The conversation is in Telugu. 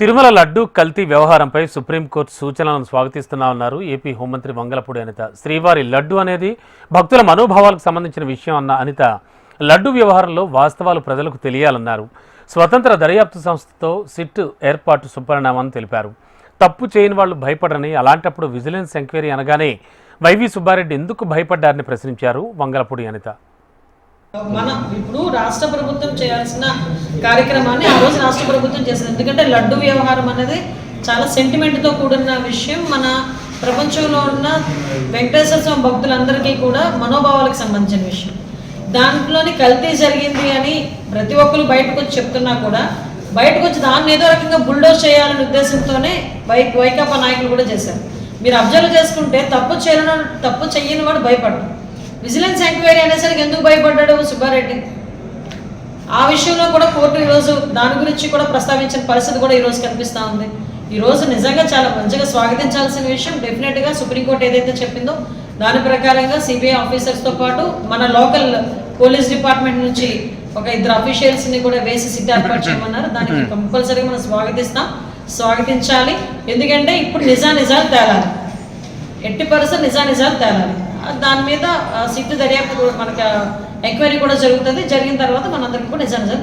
తిరుమల లడ్డు కల్తీ వ్యవహారంపై సుప్రీంకోర్టు సూచనలను స్వాగతిస్తున్నామన్నారు ఏపీ హోంమంత్రి వంగలపూడి అనిత. శ్రీవారి లడ్డు అనేది భక్తుల మనోభావాలకు సంబంధించిన విషయం అన్న అనిత లడ్డు వ్యవహారంలో వాస్తవాలు ప్రజలకు తెలియాలన్నారు. స్వతంత్ర దర్యాప్తు సంస్థతో సిట్ ఏర్పాటు సుపరిణామని తెలిపారు. తప్పు చేయని వాళ్ళు భయపడరని అలాంటప్పుడు విజిలెన్స్ ఎంక్వైరీ అనగానే వైవి సుబ్బారెడ్డి ఎందుకు భయపడ్డారని ప్రశ్నించారు వంగలపూడి అనిత. మనం ఇప్పుడు రాష్ట్ర ప్రభుత్వం చేయాల్సిన కార్యక్రమాన్ని ఆ రోజు రాష్ట్ర ప్రభుత్వం చేసింది. ఎందుకంటే లడ్డు వ్యవహారం అనేది చాలా సెంటిమెంట్తో కూడిన విషయం. మన ప్రపంచంలో ఉన్న వెంకటేశ్వర స్వామి భక్తులందరికీ కూడా మనోభావాలకు సంబంధించిన విషయం. దాంట్లోని కల్తీ జరిగింది అని ప్రతి ఒక్కరు బయటకు వచ్చి చెప్తున్నా కూడా బయటకు వచ్చి దాన్ని ఏదో రకంగా బుల్డోజ్ చేయాలనే ఉద్దేశంతోనే వై వైకాపా నాయకులు కూడా చేశారు. మీరు అబ్జర్వ్ చేసుకుంటే తప్పు చేయను తప్పు చెయ్యని వాడు భయపడ్డారు విజిలెన్స్ ఎంక్వైరీ అనేసరికి ఎందుకు భయపడ్డాడు సుబ్బారెడ్డి? ఆ విషయంలో కూడా కోర్టు ఈరోజు దాని గురించి కూడా ప్రస్తావించిన పరిస్థితి కూడా ఈరోజు కనిపిస్తూ ఉంది. ఈరోజు నిజంగా చాలా మంచిగా స్వాగతించాల్సిన విషయం డెఫినెట్గా సుప్రీంకోర్టు ఏదైతే చెప్పిందో దాని ప్రకారంగా సిబిఐ ఆఫీసర్స్తో పాటు మన లోకల్ పోలీస్ డిపార్ట్మెంట్ నుంచి ఒక ఇద్దరు అఫీషియల్స్ని కూడా వేసి సిట్ ఏర్పాటు చేయమన్నారు. దానికి కంపల్సరీగా మనం స్వాగతిస్తాం. స్వాగతించాలి. ఎందుకంటే ఇప్పుడు నిజా నిజాలు తేలాలి. ఎట్టి పరిస్థితి నిజానిజాలు తేలాలి. దాని మీద ఆ, దర్యాప్తు మనకి ఎంక్వైరీ కూడా జరుగుతుంది. జరిగిన తర్వాత మనందరికీ కూడా నిజా నిజాలు